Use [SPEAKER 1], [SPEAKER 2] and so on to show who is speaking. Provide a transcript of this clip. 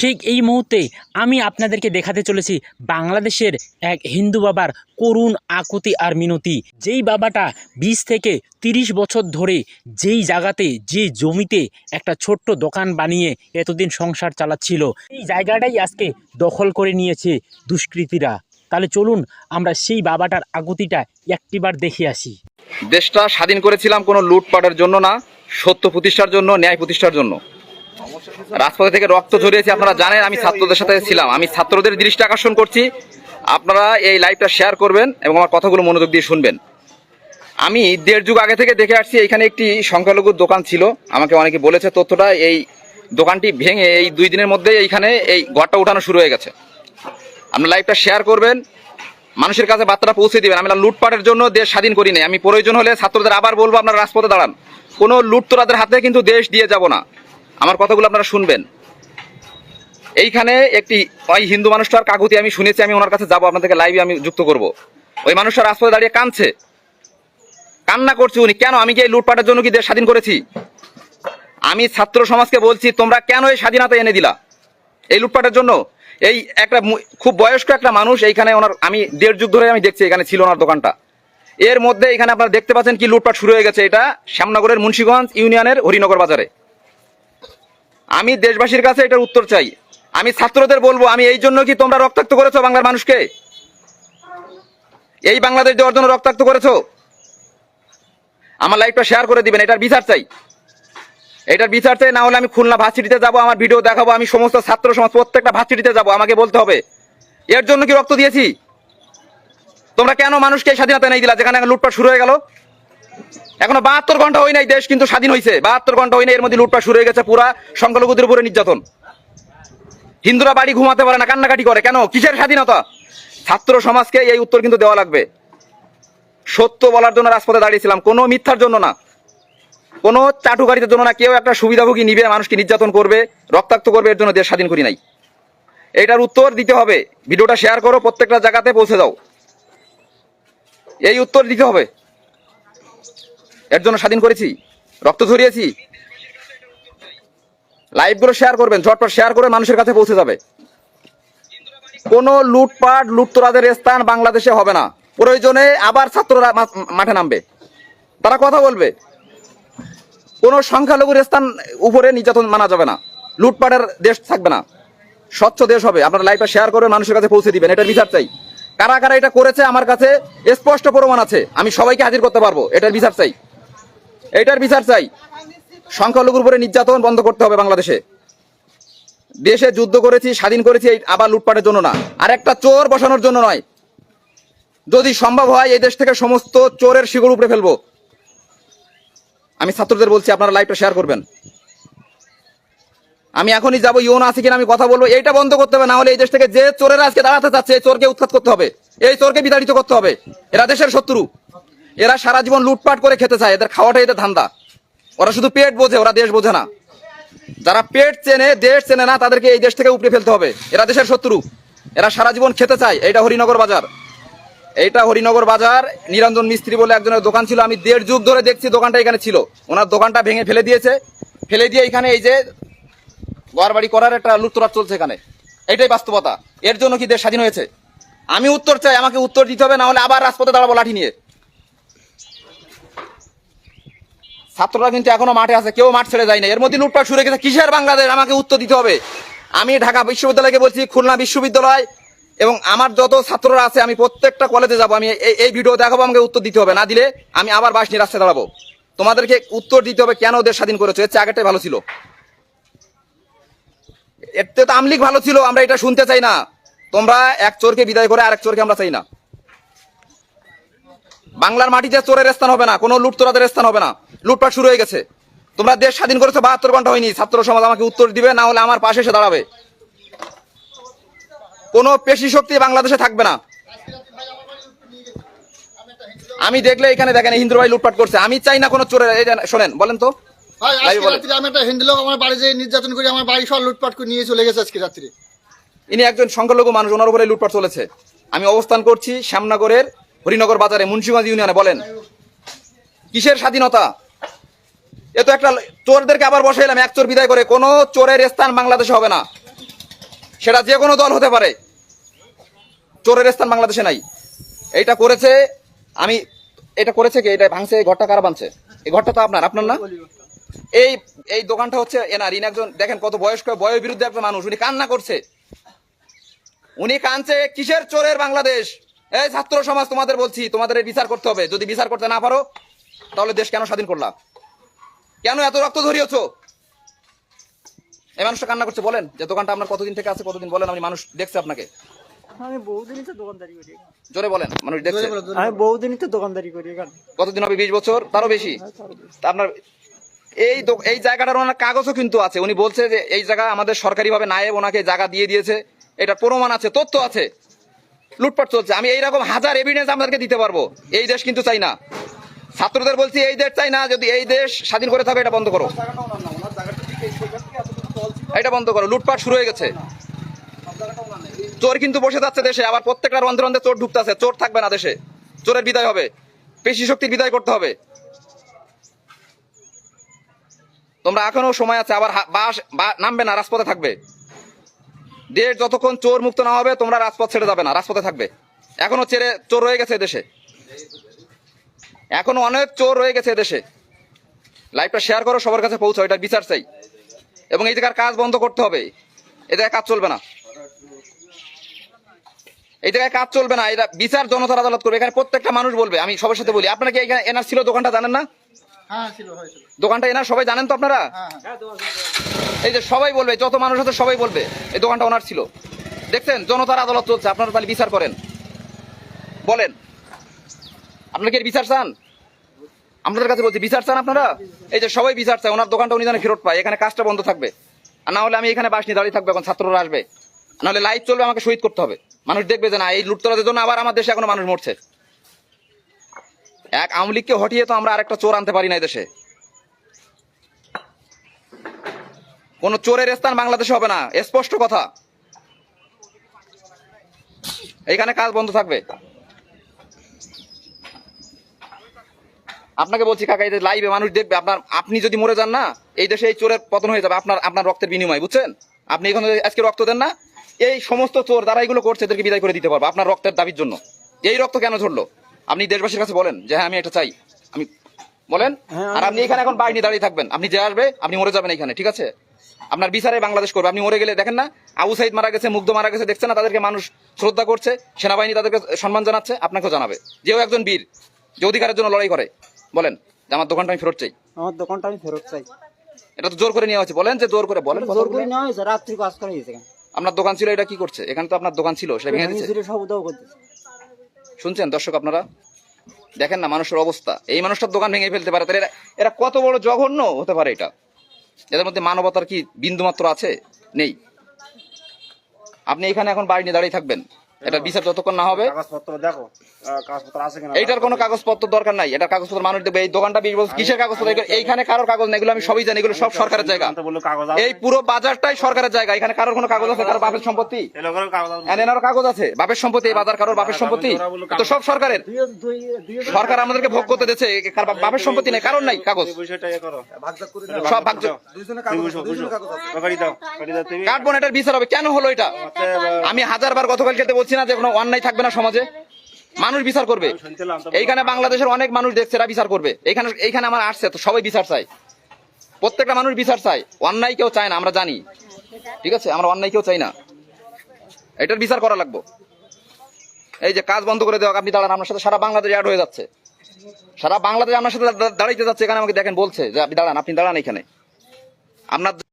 [SPEAKER 1] ঠিক এই মুহূর্তে আমি আপনাদেরকে দেখাতে চলেছি বাংলাদেশের এক হিন্দু বাবার করুণ আকুতি আর মিনতি। যেই বাবাটা বিশ থেকে তিরিশ বছর ধরে যেই জায়গাতে, যে জমিতে একটা ছোট্ট দোকান বানিয়ে এতদিন সংসার চালাচ্ছিল, এই জায়গাটাই আজকে দখল করে নিয়েছে দুষ্কৃতীরা। তাহলে চলুন আমরা সেই বাবাটার আকুতিটা একটিবার দেখে আসি।
[SPEAKER 2] দেশটা স্বাধীন করেছিলাম কোনো লুটপাটের জন্য না, সত্য প্রতিষ্ঠার জন্য, ন্যায় প্রতিষ্ঠার জন্য। রাজপথে থেকে রক্ত ঝরিয়েছি, আপনারা জানেন আমি ছাত্রদের সাথে ছিলাম। আমি ছাত্রদের দৃষ্টি আকর্ষণ করছি। আপনারা এই লাইভটা শেয়ার করবেন এবং আমার কথাগুলো মনোযোগ দিয়ে শুনবেন। আমি দেড় যুগ আগে থেকে দেখে আসছি, এখানে একটি সংখ্যালঘুর দোকান ছিল। আমাকে অনেকে বলেছে তথ্যটা, এই দোকানটি ভেঙে এই দুই দিনের মধ্যে এইখানে এই ঘরটা উঠানো শুরু হয়ে গেছে। আপনার লাইভটা শেয়ার করবেন, মানুষের কাছে বার্তাটা পৌঁছে দেবেন। আমি লুটপাটের জন্য দেশ স্বাধীন করি নাই। আমি প্রয়োজন হলে ছাত্রদের আবার বলব, আপনারা রাজপথে দাঁড়ান। কোনো লুট লুটতরাদের হাতে কিন্তু দেশ দিয়ে যাব না। আমার কথাগুলো আপনারা শুনবেন। এইখানে একটি ওই হিন্দু মানুষটার কাকুতি আমি শুনেছি, আমি ওনার কাছে যাব, আপনাদেরকে লাইভে আমি যুক্ত করব। ওই মানুষটা রাজপথে দাঁড়িয়ে কাঁদছে। কান্না করছে উনি, কেন? আমি কি এই লুটপাটের জন্য কি দেশ স্বাধীন করেছি? আমি ছাত্র সমাজকে বলছি, তোমরা কেন এই স্বাধীনতা এনে দিলা? এই লুটপাটের জন্য? এই একটা খুব বয়স্ক একটা মানুষ এইখানে ওনার, আমি দেড় যুগ ধরে আমি দেখছি, এখানে ছিল ওনার দোকানটা। এর মধ্যে এখানে আপনারা দেখতে পাচ্ছেন কি লুটপাট শুরু হয়ে গেছে, এটা শ্যামনগরের মুন্সিগঞ্জ ইউনিয়নের হরিনগর বাজারে। আমি দেশবাসীর কাছে এটার উত্তর চাই। আমি ছাত্রদের বলব, আমি এই জন্য কি তোমরা রক্তাক্ত করেছ বাংলার মানুষকে? এই বাংলাদেশ দেওয়ার জন্য রক্তাক্ত করেছ? আমার লাইভটা শেয়ার করে দিবেন, এটার বিচার চাই। এটার বিচার চাই, না হলে আমি খুলনা ভার্সিটিতে যাব, আমার ভিডিও দেখাবো, আমি সমস্ত ছাত্র সমাজ, প্রত্যেকটা ভার্সিটিতে যাব, আমাকে বলতে হবে। এর জন্য কি রক্ত দিয়েছি? তোমরা কেন মানুষকে স্বাধীনতা নেই দিলা, যেখানে লুটপাট শুরু হয়ে গেল? এখনও বাহাত্তর ঘণ্টা হয় নাই, দেশ কিন্তু স্বাধীন হয়েছে বাহাত্তর ঘণ্টা হয় এর মধ্যে লুটপাট শুরু হয়ে গেছে, পুরা সংখ্যালঘুদের উপরে নির্যাতন। হিন্দুরা বাড়ি ঘুমাতে পারে না, কান্নাকাটি করে। কেন? কিসের স্বাধীনতা? ছাত্র সমাজকে এই উত্তর কিন্তু দেওয়া লাগবে। সত্য বলার জন্য রাজপথে দাঁড়িয়েছিলাম। কোনো মিথ্যার জন্য না। কোনো চাটুকারিতার জন্য না। কেউ একটা সুবিধাভোগী নিবে, মানুষকে নির্যাতন করবে, রক্তাক্ত করবে, এর জন্য দেশ স্বাধীন করি নাই। এটার উত্তর দিতে হবে। ভিডিওটা শেয়ার করো, প্রত্যেকটা জায়গাতে পৌঁছে দাও এই উত্তর দিতে হবে। এর জন্য স্বাধীন করেছি, রক্ত ঝরিয়েছি। লাইভগুলো শেয়ার করবেন, ঝটপট শেয়ার করে মানুষের কাছে পৌঁছে যাবে। কোনো লুটপাট লুটতরাদের স্থান বাংলাদেশে হবে না। প্রয়োজনে আবার ছাত্ররা মাঠে নামবে। তারা কথা বলবে। কোনো সংখ্যালঘুর স্থান উপরে নির্যাতন মানা যাবে না। লুটপাটের দেশ থাকবে না। স্বচ্ছ দেশ হবে। আপনার লাইভটা শেয়ার করে মানুষের কাছে পৌঁছে দিবেন। এটার বিচার চাই। কারা কারা এটা করেছে, আমার কাছে স্পষ্ট প্রমাণ আছে। আমি সবাইকে হাজির করতে পারব। এটার বিচার চাই। এটার বিচার চাই। সংখ্যালঘুর উপরে নির্যাতন বন্ধ করতে হবে বাংলাদেশে। দেশে যুদ্ধ করেছি, স্বাধীন করেছি, এই আবার লুটপাটের জন্য না। আর একটা চোর বসানোর জন্য নয়। যদি সম্ভব হয়, এই দেশ থেকে সমস্ত চোরের শিকড় উপরে ফেলব। আমি ছাত্রদের বলছি, আপনারা লাইভটা শেয়ার করবেন। আমি এখনই যাব, ইউন আছে কিনা আমি কথা বলব। এইটা বন্ধ করতে হবে, না হলে এই দেশ থেকে যে চোরেরা আজকে দাঁড়াতে চাচ্ছে, এই চোরকে উৎখাত করতে হবে। এই চোরকে বিতাড়িত করতে হবে। এরা দেশের শত্রু। এরা সারা জীবন লুটপাট করে খেতে চায়, এদের খাওয়াটাই এদের ধান্দা। ওরা শুধু পেট বোঝে, ওরা দেশ বোঝে না। যারা পেট চেনে, দেশ চেনে না, তাদেরকে এই দেশ থেকে উপরে ফেলতে হবে। এরা দেশের শত্রু। এরা সারা জীবন খেতে চায়, এইটা হরিনগর বাজার। এইটা হরিনগর বাজার, নিরঞ্জন মিস্ত্রি বলে একজনের দোকান ছিল। আমি দেড় যুগ ধরে দেখছি দোকানটা এখানে ছিল। ওনার দোকানটা ভেঙে ফেলে দিয়েছে। ফেলে দিয়ে এখানে এই যে ঘর বাড়ি করার একটা লুটতরাট চলছে এখানে। এটাই বাস্তবতা। এর জন্য কি দেশ স্বাধীন হয়েছে? আমি উত্তর চাই, আমাকে উত্তর দিতে হবে, না হলে আবার রাজপথে দাঁড়াবো লাঠি নিয়ে। ছাত্ররা কিন্তু এখনও মাঠে আছে, কেউ মাঠ ছেড়ে যায় না এর মধ্যে লুটপাট শুরু গেছে, কিসের বাংলাদেশ? আমাকে উত্তর দিতে হবে। আমি ঢাকা বিশ্ববিদ্যালয়কে বলছি, খুলনা বিশ্ববিদ্যালয়, এবং আমার যত ছাত্ররা আছে, আমি প্রত্যেকটা কলেজে যাব। আমি এই ভিডিও দেখাবো, আমাকে উত্তর দিতে হবে। না দিলে আমি আবার বাস নিয়ে রাস্তায় দাঁড়াবো। তোমাদেরকে উত্তর দিতে হবে কেন দেশ স্বাধীন করেছ? এর চেয়ে আগেরটাই ভালো ছিল। এতে তো আমলিক ভালো ছিল, আমরা এটা শুনতে চাই না। তোমরা এক চোরকে বিদায় করে আরেক চোরকে আমরা চাই না। বাংলার মাটিতে চোরের স্থান হবে না কোনো লুটতরাদের স্থান হবে না। লুটপাট শুরু হয়ে গেছে। তোমরা দেশ স্বাধীন করেছ বাহাত্তর ঘণ্টা হয়নি। ছাত্র সমাজ আমাকে উত্তর দিবে না হলে আমার পাশে এসে দাঁড়াবে। কোনো পেশি শক্তি বাংলাদেশে থাকবে না। আমি দেখলে এখানে দেখেন হিন্দু ভাই লুটপাট করছে। আমি চাই না কোনো চোরের শোনেন বলেন তো।
[SPEAKER 3] ভাই
[SPEAKER 2] লাইভে
[SPEAKER 3] আজকে
[SPEAKER 2] বলেন।
[SPEAKER 3] আমি একটা হিন্দু লোক আমার বাড়ি যেয়ে নির্যাতন করে আমার বাড়ি সব লুটপাট করে নিয়ে চলে গেছে আজকে রাত্রে
[SPEAKER 2] ইনি একজন সংখ্যালঘু মানুষ ওনার উপরে লুটপাট চলেছে। আমি অবস্থান করছি শ্যামনগরের হরিনগর বাজারে মুন্সিগঞ্জ ইউনিয়নে বলেন, কিসের স্বাধীনতা? এ তো একটা চোরদেরকে আবার বসাইলাম, এক চোর বিদায় করে কোনো চোরের স্থান বাংলাদেশে হবে না। সেটা যে কোনো দল হতে পারে। চোরের স্থান বাংলাদেশে নাই। এইটা করেছে, আমি, এটা করেছে কি? এটা ভাঙছে, এই ঘরটা কারা বানছে এই ঘরটা তো আপনার আপনার না? এই এই দোকানটা হচ্ছে এনার, ইনি একজন, দেখেন কত বয়স্ক বয়ের বিরুদ্ধে একজন মানুষ, উনি কান্না করছে। উনি কানছে কিসের চোরের বাংলাদেশ? এই ছাত্র সমাজ তোমাদের বলছি তোমাদের বিচার করতে হবে। যদি বিচার করতে না পারো তাহলে দেশ কেন স্বাধীন করলা? কেন এত রক্ত ধরিয়েছ? এই মানুষটা কান্না করছে বলেন। যে দোকানটা আপনার কতদিন থেকে আছে কতদিন বলেন আমি মানুষ দেখছে আপনাকে।
[SPEAKER 4] আমি বহুদিনই তো দোকানদারি করি।
[SPEAKER 2] জোরে বলেন মানুষ দেখছে।
[SPEAKER 3] জোরে বলো, জোরে
[SPEAKER 4] আমি বহুদিনই তো দোকানদারি করি এখানে।
[SPEAKER 2] কতদিন হবে বিশ বছর? তারও বেশি। আপনার এই এই জায়গাটার ওনার কাগজও কিন্তু আছে। উনি বলছে যে এই জায়গা আমাদের সরকারি ভাবে নায়েব ওনাকে জায়গা দিয়ে দিয়েছে। এটা প্রমাণ আছে তথ্য আছে। লুটপাট চলছে। আমি এইরকম হাজার এভিডেন্স আপনাদেরকে দিতে পারব। এই দেশ কিন্তু চাই না। ছাত্রদের বলছি, এই দেশ চাই না, যদি এই দেশ স্বাধীন করে থাকে এটা বন্ধ করো। এটা বন্ধ করো। লুটপাট শুরু হয়ে গেছে। চোর কিন্তু বসে যাচ্ছে দেশে। আবার প্রত্যেকটা রন্ধে রন্ধে চোর ঢুকতেছে। চোর থাকবে না দেশে। চোরের বিদায় হবে। পেশি শক্তির বিদায় করতে হবে। তোমরা এখনও সময় আছে, আবার বাস নামবে না, রাজপথে থাকবে। দেশ যতক্ষণ চোর মুক্ত না হবে, তোমরা রাজপথ ছেড়ে যাবে না, রাজপথে থাকবে। এখনও ছেড়ে চোর রয়ে গেছে দেশে। এখনও অনেক চোর রয়ে গেছে দেশে। লাইভটা শেয়ার করো, সবার কাছে পৌঁছো এটা বিচার চাই। এবং এই জায়গার কাজ বন্ধ করতে হবে। এই জায়গায় কাজ চলবে না। এই জায়গায় কাজ চলবে না, এটা বিচার জনতার আদালত করবে। এখানে প্রত্যেকটা মানুষ বলবে, আমি সবার সাথে বলি। আপনারা কি এখানে এনার ছিল দোকানটা জানেন না? দোকানটা এনার সবাই জানেন তো আপনারা?
[SPEAKER 3] হ্যাঁ হ্যাঁ।
[SPEAKER 2] এই যে সবাই বলবে যত মানুষ আছে সবাই বলবে এই দোকানটা ওনার ছিল। দেখছেন জনতার আদালত চলছে আপনারা তাহলে বিচার করেন। বলেন। আপনারা কি এর বিচার চান? আপনাদের কাছে বলছি বিচার চান আপনারা? এই যে সবাই বিচার চায় ওনার দোকানটা উনি যেন ফেরত পায় এখানে কাজটা বন্ধ থাকবে। আর না হলে আমি এখানে বাস নিয়ে দাঁড়িয়ে থাকব এখন ছাত্ররা আসবে। নাহলে লাইভ চলবে আমাকে শহীদ করতে হবে। মানুষ দেখবে যে না এই লুটতরাদের জন্য আবার আমার দেশে এখনও মানুষ মরছে। এক আওয়ামী লীগকে হটিয়ে তো আমরা আরেকটা চোর আনতে পারি না দেশে। কোন চোরের স্থান বাংলাদেশে হবে না স্পষ্ট কথা। এইখানে কাজ বন্ধ থাকবে। আপনাকে বলছি কাকা, এই লাইভে মানুষ দেখবে, আপনার আপনি যদি মরে যান না, এই দেশে এই চোরের পতন হয়ে যাবে, আপনার আপনার রক্তের বিনিময়, বুঝছেন? আপনি এখানে আজকে রক্ত দেন না, এই সমস্ত চোর, যারা এগুলো করছে, এদেরকে বিদায় করে দিতে পারব, আপনার রক্তের দাবির জন্য। এই রক্ত কেন ঝরলো আপনি দেশবাসীর কাছে বলেন যে হ্যাঁ আমি এটা চাই। আমি বলেন
[SPEAKER 4] হ্যাঁ,
[SPEAKER 2] আর আপনি এখানে এখন বাইরে দাঁড়িয়ে থাকবেন। আপনি যে আসবে আপনি মরে যাবেন এখানে ঠিক আছে? আপনার বিচারে বাংলাদেশ করবে। আপনি মরে গেলে দেখেন না আবু সাইদ মারা গেছে মুগ্ধ মারা গেছে দেখছেন না তাদেরকে মানুষ শ্রদ্ধা করছে সেনাবাহিনী তাদেরকে সম্মান জানাচ্ছে? আপনাকেও জানাবে। যেও একজন বীর যে অধিকারের জন্য লড়াই করে। বলেন যে আমার দোকানটা আমি ফেরত চাই।
[SPEAKER 4] আমার দোকানটা আমি ফেরত চাই।
[SPEAKER 2] এটা তো জোর করে নেওয়া হচ্ছে বলেন যে জোর করে বলেন
[SPEAKER 4] জোর করে নেওয়া হয়েছে রাত্রি কাজ করা হয়েছে
[SPEAKER 2] আপনার দোকান ছিল এটা কি করছে? এখানে তো আপনার দোকান ছিল সেটা ভেঙে দিচ্ছে
[SPEAKER 4] সব উদাও করতেছি
[SPEAKER 2] শুনছেন দর্শক আপনারা? দেখেন না মানুষের অবস্থা। এই মানুষটার দোকান ভেঙে ফেলতে পারে, তাহলে এরা কত বড় জঘন্য হতে পারে এটা। এদের মধ্যে মানবতার কি বিন্দুমাত্র আছে? নেই। আপনি এখানে এখন বাড়ি নিয়ে দাঁড়িয়ে থাকবেন। এটা বিচার যতক্ষণ না হবে।
[SPEAKER 5] কাগজপত্র দেখো কাগজপত্র আছে কিনা
[SPEAKER 2] এইটার কোনো কাগজপত্র দরকার নাই। এটা কাগজপত্র মানুষ দেখবে। এই দোকানটা বিশ বছর কিসের কাগজপত্র? এইখানে কারোর কাগজ নেই। এগুলো আমি সবই জানি। এগুলো সব সরকারের জায়গা। এই পুরো বাজারটাই সরকারের জায়গা। এখানে কারোর কোনো কাগজ আছে? কারোর বাপের সম্পত্তি?
[SPEAKER 5] এই কাগজ আছে।
[SPEAKER 2] এনারও কাগজ আছে। বাপের সম্পত্তি এই বাজার কারোর বাপের সম্পত্তি? তো সব সরকারের। সরকার আমাদেরকে ভোগ করতে দিচ্ছে কার বাপের সম্পত্তি নেই। কারণ নাই কাগজ।
[SPEAKER 5] ইয়ে
[SPEAKER 2] সব ভাগ কার্বন এটার বিচার হবে। কেন হলো এটা? আমি হাজার বার গতকালকে বলছি না যে কোনো অন্যায় থাকবে না সমাজে। মানুষ বিচার করবে। এইখানে বাংলাদেশের অনেক মানুষ দেখছে, এরা বিচার করবে। এইখানে এইখানে আমার আসছে, তো সবাই বিচার চাই প্রত্যেকটা মানুষ বিচার চাই অন্যায় কেউ চায় না, আমরা জানি। ঠিক আছে? আমরা অন্যায় কেউ চাই না। এটার বিচার করা লাগবো। এই যে কাজ বন্ধ করে দেওয়া, আপনি দাঁড়ান, আপনার সাথে সারা বাংলাদেশ অ্যাড হয়ে যাচ্ছে। সারা বাংলাদেশ আপনার সাথে দাঁড়াইতে যাচ্ছে, এখানে আমাকে দেখেন, বলছে যে আপনি দাঁড়ান আপনি দাঁড়ান এখানে। আপনার